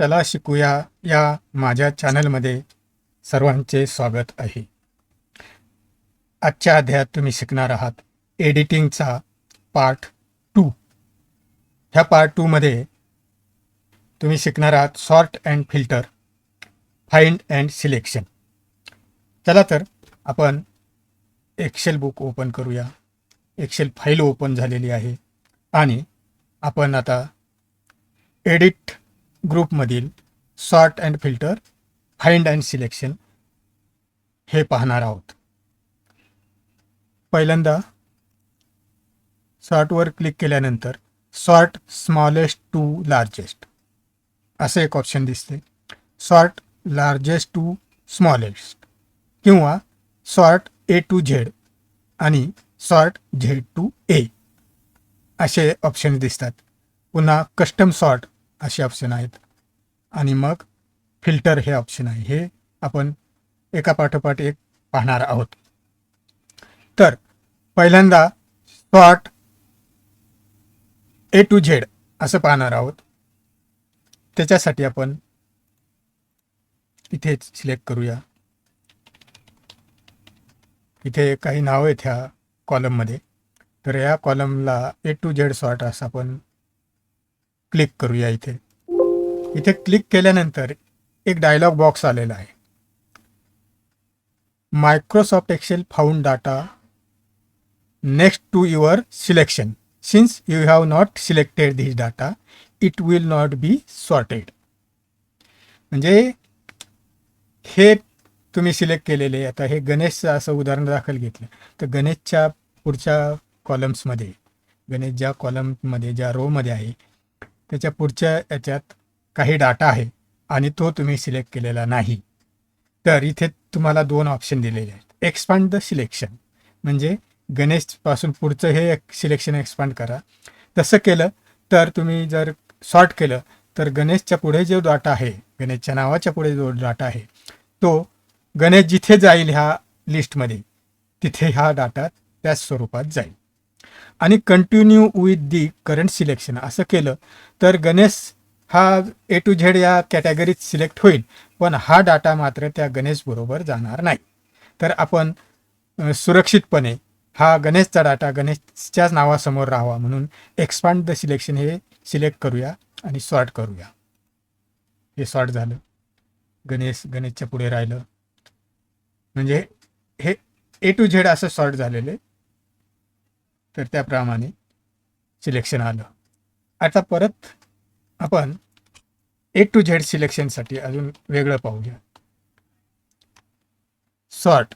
चला शिकूया या माझ्या चॅनलमध्ये सर्वांचे स्वागत आहे. आजच्या अध्यायात तुम्ही शिकणार आहात एडिटिंगचा पार्ट टू. ह्या पार्ट टूमध्ये तुम्ही शिकणार आहात sort and filter find and selection. चला तर आपण एक्सेल बुक ओपन करूया. एक्सेल फाईल ओपन झालेली आहे आणि आपण आता एडिट ग्रुपमधील sort and filter find and selection हे पाहणार आहोत. पहिल्यांदा सॉर्टवर क्लिक केल्यानंतर सॉर्ट स्मॉलेस्ट टू लार्जेस्ट असे एक ऑप्शन दिसते. सॉर्ट लार्जेस्ट टू स्मॉलेस्ट किंवा सॉर्ट ए टू झेड आणि सॉर्ट झेड टू ए असे ऑप्शन दिसतात. पुन्हा कस्टम सॉर्ट असे ऑप्शन आहेत. आणि मग फिल्टर हे ऑप्शन आहे. हे आपण एका पाठोपाठ एक पाहणार आहोत. तर पहिल्यांदा स्पॉट ए टू झेड असं पाहणार आहोत. त्याच्यासाठी आपण इथे सिलेक्ट करूया. इथे काही नावं आहेत ह्या कॉलममध्ये तर या कॉलमला ए टू झेड सॉर्ट असं आपण क्लिक करूया इथे. इथे क्लिक केल्यानंतर एक डायलॉग बॉक्स आलेला आहे. Microsoft Excel found data next to your selection since you have not selected this data it will not be sorted म्हणजे हे तुम्ही सिलेक्ट केलेले आता हे गणेशचं असं उदाहरण दाखल घेतलं. तर गणेशच्या पुढच्या कॉलम्समध्ये गणेश ज्या कॉलममध्ये ज्या रोमध्ये आहे त्याच्या पुढच्या याच्यात काही डाटा आहे आणि तो तुम्ही सिलेक्ट केलेला नाही. तर इथे तुम्हाला दोन ऑप्शन दिलेले आहेत. एक्सपांड द सिलेक्शन म्हणजे गणेशपासून पुढचं हे एक सिलेक्शन एक्सपांड करा. तसं केलं तर तुम्ही जर सॉर्ट केलं तर गणेशच्या पुढे जो डाटा आहे गणेशच्या नावाच्या पुढे जो डाटा आहे तो गणेश जिथे जाईल ह्या लिस्टमध्ये तिथे हा डाटा त्याच स्वरूपात जाईल. आणि continue with the current selection असं केलं तर गणेश हा ए टू झेड या कॅटेगरीत सिलेक्ट होईल पण हा डाटा मात्र त्या गणेशबरोबर जाणार नाही. तर आपण सुरक्षितपणे हा गणेशचा डाटा गणेशच्याच नावासमोर राहावा म्हणून एक्सपांड द सिलेक्शन हे सिलेक्ट करूया आणि सॉर्ट करूया. हे सॉर्ट झालं. गणेश गणेशच्या पुढे राहिलं. म्हणजे हे ए टू झेड असं सॉर्ट झालेले तर त्याप्रमाणे सिलेक्शन आलं. आता परत आपण ए टू झेड सिलेक्शनसाठी अजून वेगळं पाहूया. सॉर्ट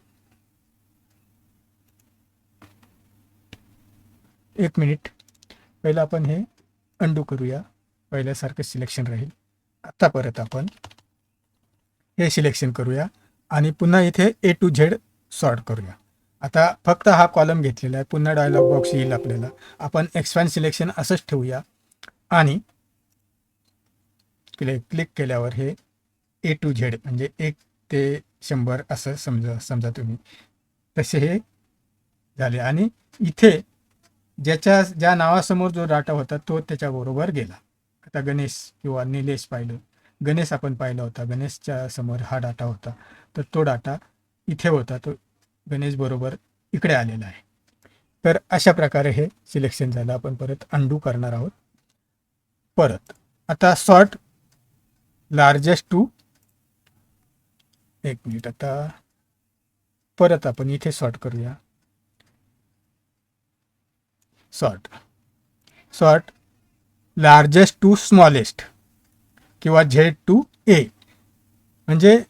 एक मिनिट पहिलं आपण हे अंडू करूया. पहिल्यासारखं सिलेक्शन राहील. आता परत आपण हे सिलेक्शन करूया. आणि पुन्हा इथे ए टू झेड सॉर्ट करूया. आता फक्त हा कॉलम घेतलेला आहे. पुन्हा डायलॉग बॉक्स येईल आपल्याला. आपण एक्सपॅन सिलेक्शन असंच ठेवूया. आणि क्लिक क्लिक केल्यावर हे ए टू झेड म्हणजे एक ते शंभर असं समजा समजा तुम्ही. तसे हे झाले. आणि इथे ज्याच्या ज्या नावासमोर जो डाटा होता तो त्याच्याबरोबर गेला. आता गणेश किंवा निलेश पाहिलं. गणेश आपण पाहिला होता. गणेशच्या समोर हा डाटा होता. तर तो डाटा इथे होता. तो गणेश बरोबर इकडे आलेला आहे. तर अशा प्रकारे हे सिलेक्शन झालं. आपण परत अंडू करणार आहोत. परत आता सॉर्ट लार्जेस्ट टू एक मिनिट आता. परत आपण इथे सॉर्ट करूया. Sort sort largest to smallest किंवा झेड टू ए म्हणजे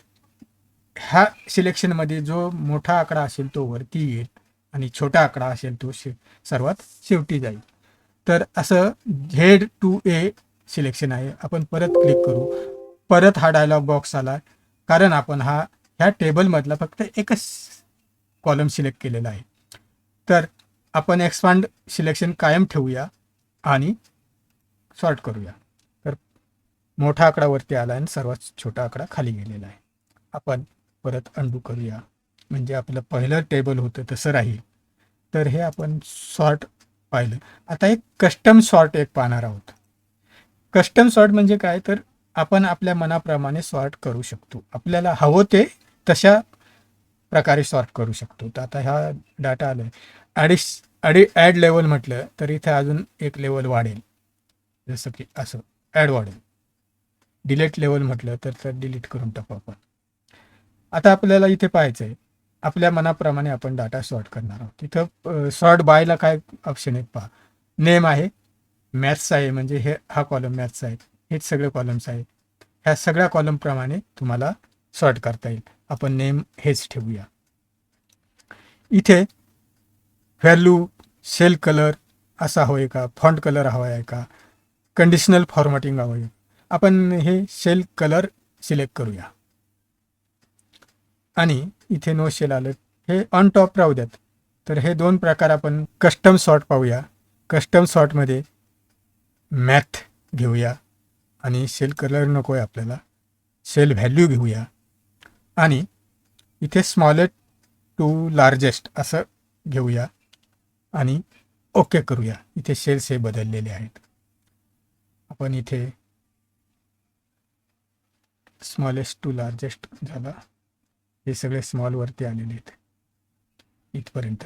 ह्या सिलेक्शनमध्ये जो मोठा आकडा असेल तो वरती येईल आणि छोटा आकडा असेल तो शे सर्वात शेवटी जाईल. तर असं झेड टू ए सिलेक्शन आहे. आपण परत क्लिक करू. परत हा डायलॉग बॉक्स आला. कारण आपण हा ह्या टेबलमधला फक्त एकच कॉलम सिलेक्ट केलेला आहे. तर आपण एक्सपांड सिलेक्शन कायम ठेवूया आणि सॉर्ट करूया. तर मोठा आकडा वरती आला आणि सर्वात छोटा आकडा खाली गेलेला आहे. आपण परत अंडू करूया. म्हणजे आपलं पहिलं टेबल होतं तसं राहील. तर हे आपण सॉर्ट पाहिलं. आता एक कस्टम सॉर्ट एक पाहणार आहोत. कस्टम सॉर्ट म्हणजे काय? तर आपण आपल्या मनाप्रमाणे सॉर्ट करू शकतो. आपल्याला हवं ते तशा प्रकारे सॉर्ट करू शकतो. तर आता ह्या डाटा आलं ॲडिस ॲडि ॲड लेवल म्हटलं तर इथे अजून एक लेवल वाढेल. जसं की असं. ॲड वाढेल. डिलीट लेवल म्हटलं तर डिलीट करून टाकू आपण. आता आपल्याला इथे पाहायचं आहे आपल्या मनाप्रमाणे आपण डाटा सॉर्ट करणार आहोत. तिथं सॉर्ट बायला काय ऑप्शन आहेत पहा. नेम आहे. मॅथ्स आहे. म्हणजे हे हा कॉलम मॅथ्स आहे. हेच सगळे कॉलम्स आहेत. ह्या सगळ्या कॉलमप्रमाणे तुम्हाला सॉर्ट करता येईल. आपण नेम हेच ठेवूया. इथे व्हॅल्यू सेल कलर असा हवं आहे का? फॉन्ट कलर हवा आहे का? कंडिशनल फॉर्मॅटिंग हवं आहे. आपण हे सेल कलर सिलेक्ट करूया. आणि इथे नो शेल आलं हे ऑन टॉप राहू द्यात. तर हे दोन प्रकार आपण कस्टम सॉर्ट पाहूया. कस्टम सॉर्टमध्ये मॅथ घेऊया. आणि सेल कलर नको आहे आपल्याला. सेल व्हॅल्यू घेऊया. आणि इथे स्मॉलेस्ट टू लार्जेस्ट असं घेऊया. आणि ओके करूया. इथे सेल्स हे बदललेले आहेत. आपण इथे स्मॉलेस्ट टू लार्जेस्ट झाला. हे सगळे स्मॉलवरती आलेले आहेत. इथपर्यंत.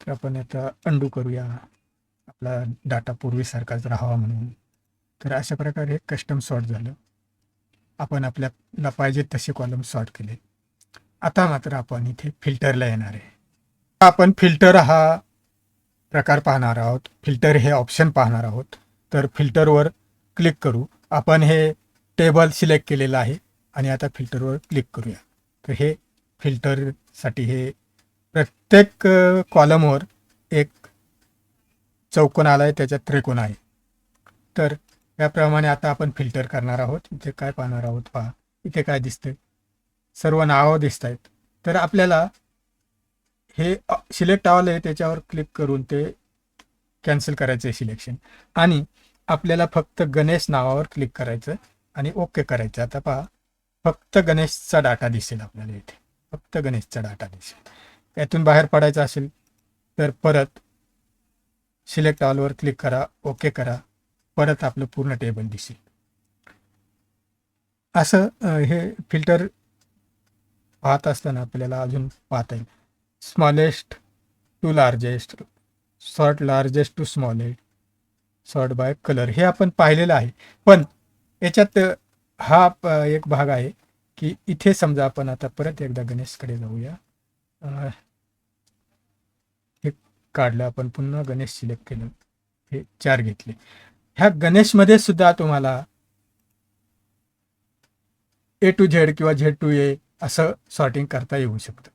तर आपण आता अंडू करूया. आपला डाटा पूर्वीसारखाच राहावा म्हणून. तर अशा प्रकारे कस्टम सॉर्ट झालं. आपण आपल्याला पाहिजे तसे कॉलम सॉर्ट केले. आता मात्र आपण इथे फिल्टरला येणार आहे. आपण फिल्टर हा प्रकार पाहणार आहोत. फिल्टर हे ऑप्शन पाहणार आहोत. तर फिल्टरवर क्लिक करू. आपण हे टेबल सिलेक्ट केलेलं आहे. आणि आता फिल्टरवर क्लिक करूया. तर हे फिल्टरसाठी हे प्रत्येक कॉलमवर एक चौकोन आला आहे त्याच्यात त्रिकोण आहे. तर याप्रमाणे आता आपण फिल्टर करणार आहोत. इथे काय पाहणार आहोत पहा. इथे काय दिसते सर्व नावं दिसत आहेत तर आपल्याला हे सिलेक्ट आलं आहे त्याच्यावर क्लिक करून ते कॅन्सल करायचं आहे सिलेक्शन. आणि आपल्याला फक्त गणेश नावावर क्लिक करायचं आणि ओके करायचं. आता पहा. फक्त गणेशचा डाटा दिसेल आपल्याला इथे. फक्त गणेशचा डाटा दिसेल. यातून बाहेर पडायचा असेल तर परत सिलेक्ट ऑलवर क्लिक करा ओके करा. परत आपलं पूर्ण टेबल दिसेल. असं हे फिल्टर पाहत असताना आपल्याला अजून पाहता येईल. Smallest to largest sort largest to smallest sort by colour. हे आपण पाहिलेलं आहे. पण याच्यात हा एक भाग आहे की इथे समजा आपण आता परत एकदा गणेशकडे जाऊया. हे काढलं आपण पुन्हा गणेश सिलेक्ट केलं. हे चार घेतले. ह्या गणेशमध्ये सुद्धा तुम्हाला ए टू झेड किंवा झेड टू ए असं सॉर्टिंग करता येऊ शकतं.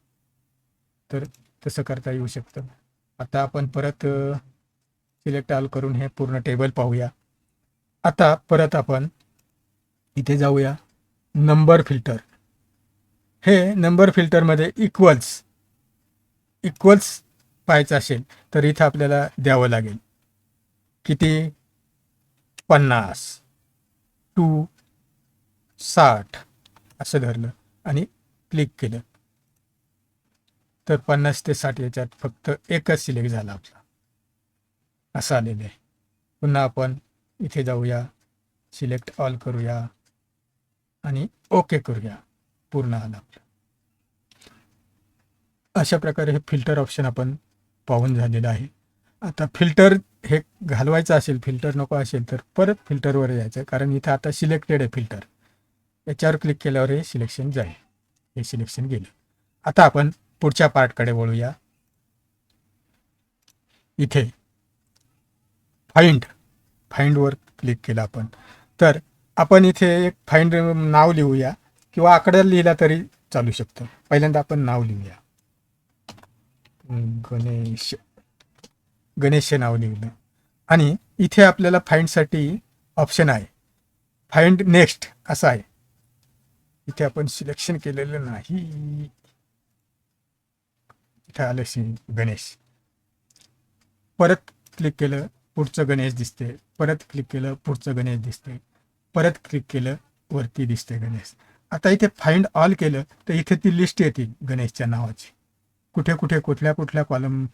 तर तसं करता येऊ शकतं. आता आपण परत सिलेक्ट ऑल करून हे पूर्ण टेबल पाहूया. आता परत आपण इथे जाऊया. नंबर फिल्टर हे नंबर फिल्टरमध्ये इक्वल्स इक्वल्स पाहायचं असेल तर इथं आपल्याला द्यावं लागेल. किती? पन्नास. टू साठ. असं धरलं आणि क्लिक केलं. तर पन्नास ते साठ याच्यात फक्त एकच सिलेक्ट झाला आपला. असं आलेलं आहे. पुन्हा आपण इथे जाऊया. सिलेक्ट ऑल करूया. आणि ओके करूया पूर्ण आलं आपलं. अशा प्रकारे हे फिल्टर ऑप्शन आपण पाहून झालेलं आहे. आता फिल्टर हे घालवायचं असेल फिल्टर नको असेल तर परत फिल्टरवर जायचं कारण इथं आता सिलेक्टेड आहे फिल्टर याच्यावर क्लिक केल्यावर हे सिलेक्शन जाईल. हे सिलेक्शन गेलं. आता आपण पुढच्या पार्टकडे वळूया. इथे फाइंड फाइंडवर क्लिक केलं आपण. तर आपण इथे एक फाइंड नाव लिहूया किंवा आकडा लिहिला तरी चालू शकतं. पहिल्यांदा आपण नाव लिहूया. गणेश गणेश नाव लिहिलं आणि इथे आपल्याला फाइंडसाठी ऑप्शन आहे. फाइंड नेक्स्ट असं आहे. इथे आपण सिलेक्शन केलेलं नाही. इथे आलं गणेश. परत क्लिक केलं पुढचं गणेश दिसते परत क्लिक केलं पुढचं गणेश दिसते परत क्लिक केलं वरती दिसते गणेश. आता इथे फाइंड ऑल केलं तर इथे ती लिस्ट येते गणेशच्या नावाची. कुठे कुठे कुठल्या कुठल्या कॉलम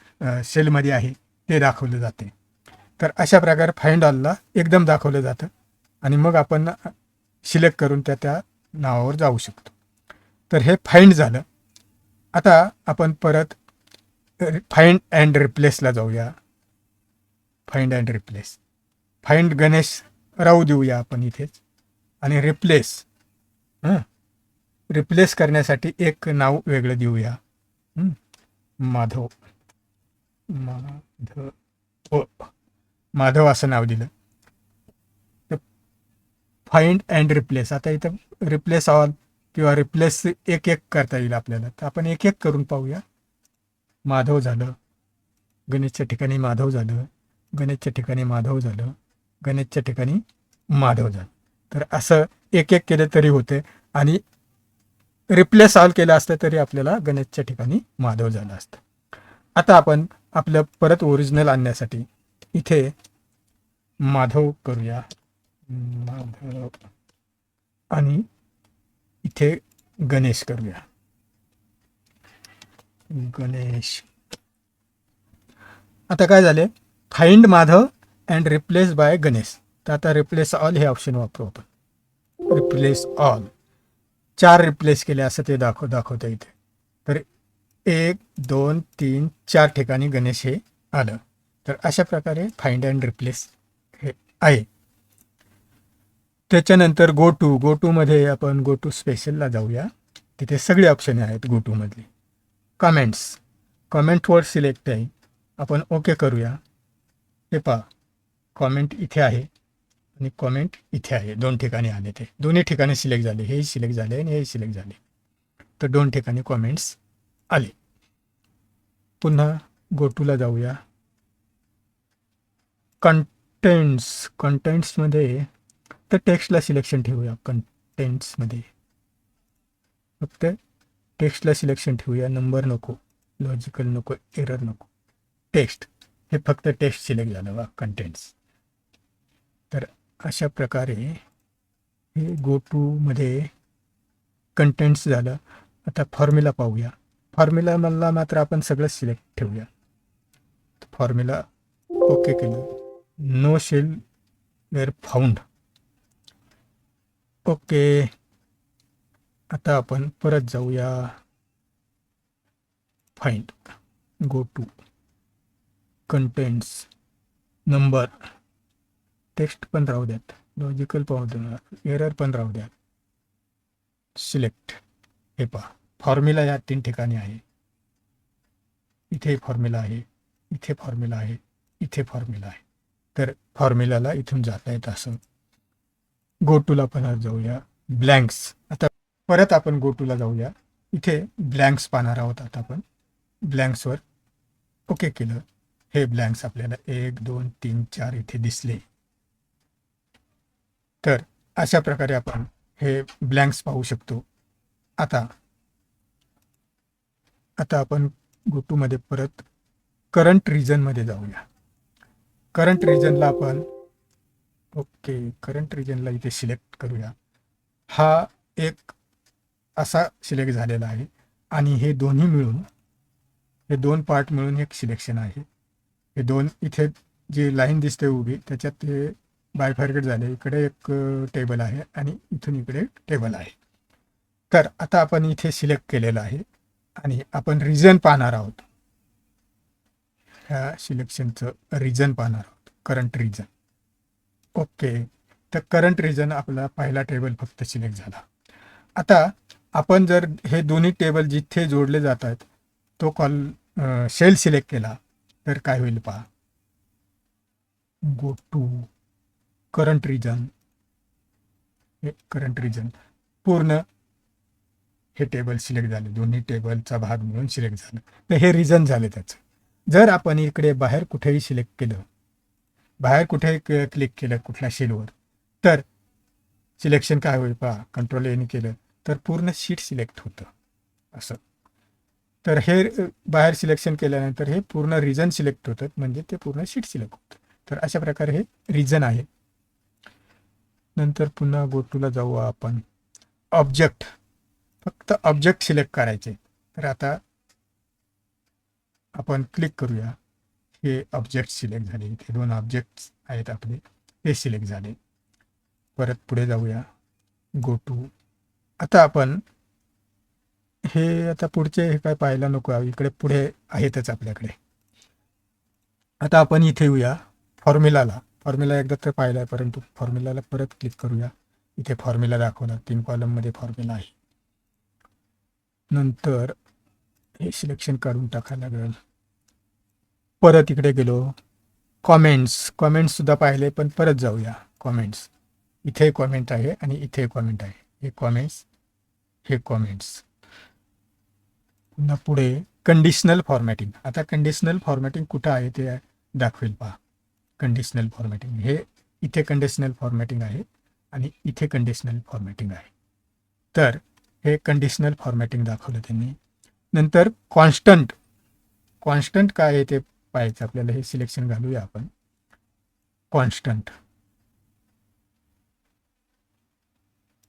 सेलमध्ये आहे ते दाखवलं जाते. तर अशा प्रकारे फाइंड ऑलला एकदम दाखवलं जातं. आणि मग आपण सिलेक्ट करून त्या त्या नावावर जाऊ शकतो. तर हे फाइंड झालं. आता आपण परत फाइंड अँड रिप्लेसला जाऊया. Find and replace find Ganesh राहू देऊया आपण इथेच. आणि रिप्लेस हां. रिप्लेस करण्यासाठी एक नाव वेगळं देऊया. माधव. माधव. माधव असं नाव दिलं. तर फाइंड अँड रिप्लेस आता इथं रिप्लेस ऑल किंवा रिप्लेस एक एक करता येईल आपल्याला. तर आपण एक एक करून पाहूया. माधव झालं. गणेशच्या ठिकाणी माधव झालं. गणेशच्या ठिकाणी माधव झालं. गणेशच्या ठिकाणी माधव झालं. तर असं एक एक केलं तरी होते आणि रिप्लेस ऑल केलं असतं तरी आपल्याला गणेशच्या ठिकाणी माधव झालं असतं. आता आपण आपलं परत ओरिजिनल आणण्यासाठी इथे माधव करूया. माधव आणि इथे गणेश करूया. गणेश. आता काय झाले? Find Madhav and replace by Ganesh तर आता रिप्लेस ऑल हे ऑप्शन वापरू आपण. रिप्लेस ऑल चार रिप्लेस केले असं ते दाखव दाखवतं इथे. तर एक दोन तीन चार ठिकाणी गणेश हे आलं. तर अशा प्रकारे फाइंड अँड रिप्लेस हे आहे. त्याच्यानंतर गो टू गो टूमध्ये आपण गो टू स्पेशलला जाऊया. तिथे सगळे ऑप्शन आहेत गो टूमधले कमेंट्स कमेंट वर्ड सिलेक्ट आहे. आपण ओके करूया. हे पहा. कॉमेंट इथे आहे. आणि कॉमेंट इथे आहे. दोन ठिकाणी आले ते. दोन्ही ठिकाणी सिलेक्ट झाले. हेही सिलेक्ट झाले आणि हेही सिलेक्ट झाले. तर दोन ठिकाणी कॉमेंट्स आले. पुन्हा गोटूला जाऊया. कंटेंट्स कंटेंट्समध्ये तर टेक्स्टला सिलेक्शन ठेवूया. कंटेंट्समध्ये फक्त टेक्स्टला सिलेक्शन ठेवूया. नंबर नको. लॉजिकल नको. एरर नको. टेक्स्ट हे फक्त टेक्स्ट सिलेक्ट झालं वा कंटेंट्स तर अशा प्रकारे हे गो टूमध्ये कंटेंट्स झालं. आता फॉर्म्युला पाहूया. फॉर्म्युलामधला मात्र आपण सगळं सिलेक्ट ठेवूया. फॉर्म्युला ओके केलं. No cells were found okay आता आपण परत जाऊया. Find go to contents number text पण राहू द्यात. लॉजिकल पाहू द्या. एरर पण राहू द्यात. सिलेक्ट हे पहा. फॉर्म्युला या तीन ठिकाणी आहे. इथे फॉर्म्युला आहे. इथे फॉर्म्युला आहे. इथे फॉर्म्युला आहे. तर फॉर्म्युलाला इथून जाता येत असं. गो टूला पण जाऊया. ब्लँक्स आता परत आपण गो टूला जाऊया. इथे ब्लँक्स पाहणार आहोत आता आपण. ब्लँक्सवर ओके केलं. हे ब्लँक्स आपल्याला एक दोन तीन चार इथे दिसले. तर अशा प्रकारे आपण हे ब्लँक्स पाहू शकतो. आता आता आपण गोटूमध्ये परत करंट रिजनमध्ये जाऊया. करंट रिजनला आपण ओके करंट रिजनला इथे सिलेक्ट करूया. हा एक असा सिलेक्ट झालेला आहे आणि हे दोन्ही मिळून हे दोन पार्ट मिळून एक सिलेक्शन आहे. हे दोन इथे जी लाईन दिसते उभी त्याच्यात हे बायफार्केट झाले. इकडे एक टेबल आहे आणि इथून इकडे टेबल आहे. तर आता आपण इथे सिलेक्ट केलेलं आहे आणि आपण रिजन पाहणार आहोत. ह्या सिलेक्शनचं रिजन पाहणार आहोत. करंट रिजन ओके तर करंट रिजन आपला पहिला टेबल फक्त सिलेक्ट झाला. आता आपण जर हे दोन्ही टेबल जिथे जोडले जात आहेत तो कॉल शेल सिलेक्ट केला तर काय होईल पहा. गो टू करंट रिजन हे करंट रिजन पूर्ण हे टेबल सिलेक्ट झाले. दोन्ही टेबलचा भाग मिळून सिलेक्ट झालं. तर हे रिजन झाले त्याचं. जर आपण इकडे बाहेर कुठेही सिलेक्ट केलं बाहेर कुठेही क्लिक केलं कुठल्या शेलवर तर सिलेक्शन काय होईल पहा. कंट्रोल एने केलं तर पूर्ण शीट सिलेक्ट होतं. असं. तर हे बाहेर सिलेक्शन केल्यानंतर हे पूर्ण रिजन सिलेक्ट होतं. म्हणजे ते पूर्ण शीट सिलेक्ट होतं. तर अशा प्रकारे हे रिजन आहे. नंतर पुन्हा गोटूला जाऊ आपण. ऑब्जेक्ट फक्त ऑब्जेक्ट सिलेक्ट करायचे. तर आता आपण क्लिक करूया. हे ऑब्जेक्ट सिलेक्ट झाले. इथे दोन ऑब्जेक्ट आहेत आपले. हे सिलेक्ट झाले. परत पुढे जाऊया. गो टू आता आपण हे आता पुढचे हे काय पाहायला नको. इकडे पुढे आहेतच आपल्याकडे. आता आपण इथे येऊया. फॉर्म्युलाला फॉर्म्युला एकदा तर पाहिला आहे परंतु फॉर्म्युलाला परत क्लिक करूया. इथे फॉर्म्युला दाखवला तीन कॉलममध्ये फॉर्म्युला आहे. नंतर हे सिलेक्शन काढून टाकायला लागेल. परत इकडे गेलो. कॉमेंट्स कॉमेंट्ससुद्धा पाहिले पण परत जाऊया. कॉमेंट्स इथे कॉमेंट आहे आणि इथे कॉमेंट आहे. हे कॉमेंट्स हे कॉमेंट्स पुन्हा पुढे कंडिशनल फॉर्मॅटिंग आता कंडिशनल फॉर्मॅटिंग कुठं आहे ते दाखवेल पहा. कंडिशनल फॉर्मॅटिंग हे इथे कंडिशनल फॉर्मॅटिंग आहे आणि इथे कंडिशनल फॉर्मॅटिंग आहे. तर हे कंडिशनल फॉर्मॅटिंग दाखवलं त्यांनी. नंतर कॉन्स्टंट कॉन्स्टंट काय आहे ते पाहायचं आपल्याला हे सिलेक्शन घालूया आपण. कॉन्स्टंट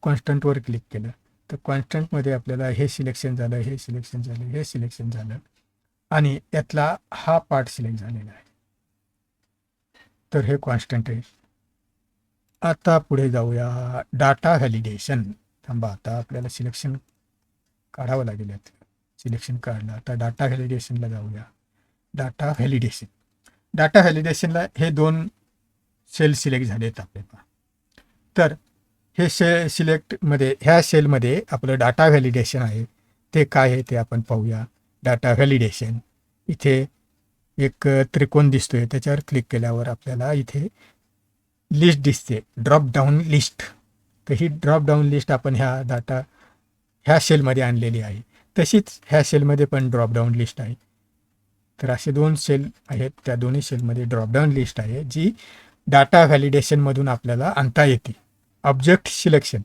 कॉन्स्टंटवर क्लिक केलं. तर कॉन्स्टंटमध्ये आपल्याला हे सिलेक्शन झालं हे सिलेक्शन झालं हे सिलेक्शन झालं. आणि यातला हा पार्ट सिलेक्ट झालेला आहे. तर हे कॉन्स्टंट आहे आता पुढे जाऊया. डाटा व्हॅलिडेशन थांबा आता आपल्याला सिलेक्शन काढावं लागेल यात. सिलेक्शन काढलं. आता डाटा व्हॅलिडेशनला जाऊया. डाटा व्हॅलिडेशन डाटा व्हॅलिडेशनला हे दोन सेल सिलेक्ट झाले आहेत आपले. तर हे से सिलेक्टमध्ये ह्या सेलमध्ये आपलं डाटा व्हॅलिडेशन आहे. ते काय आहे ते आपण पाहूया. डाटा व्हॅलिडेशन इथे एक त्रिकोण दिसतोय. त्याच्यावर क्लिक केल्यावर आपल्याला इथे लिस्ट दिसते. ड्रॉप डाऊन लिस्ट तर ही ड्रॉप डाऊन लिस्ट आपण ह्या डाटा ह्या सेलमध्ये आणलेली आहे. तशीच ह्या सेलमध्ये पण ड्रॉप डाऊन लिस्ट आहे. तर असे दोन सेल आहेत. त्या दोन्ही सेलमध्ये ड्रॉपडाऊन लिस्ट आहे जी डाटा व्हॅलिडेशनमधून आपल्याला आणता येते. ऑब्जेक्ट सिलेक्शन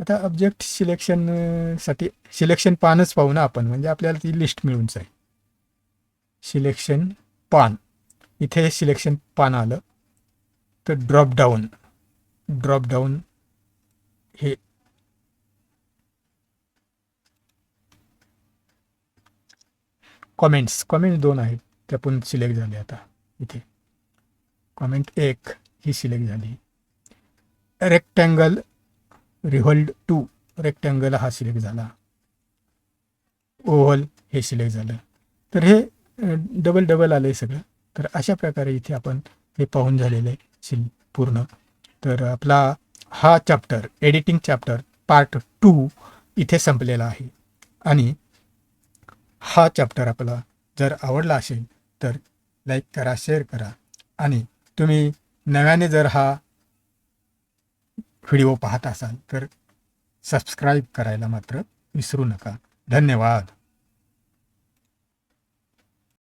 आता ऑब्जेक्ट सिलेक्शनसाठी सिलेक्शन पानच पाहू ना आपण. म्हणजे आपल्याला ती लिस्ट मिळून जाईल. सिलेक्शन पान. इथे सिलेक्शन पान आलं. तर ड्रॉप डाऊन ड्रॉप डाऊन हे कॉमेंट्स कॉमेंट्स दोन आहेत. त्या पण सिलेक्ट झाले आता. इथे. कॉमेंट एक ही सिलेक्ट झाली. रेक्टँगल रिहोल्ड टू रेक्टँगल हा सिलेक्ट झाला. ओव्हल हे सिलेक्ट झालं. तर हे डबल डबल आलं आहे सगळं. तर अशा प्रकारे इथे आपण हे पाहून झालेलं आहे पूर्ण. तर आपला हा chapter editing chapter part two इथे संपलेला आहे. आणि हा चॅप्टर आपला जर आवडला असेल तर लाईक करा शेअर करा. आणि तुम्ही नव्याने जर हा व्हिडिओ पाहत असाल तर सबस्क्राईब करायला मात्र विसरू नका. धन्यवाद.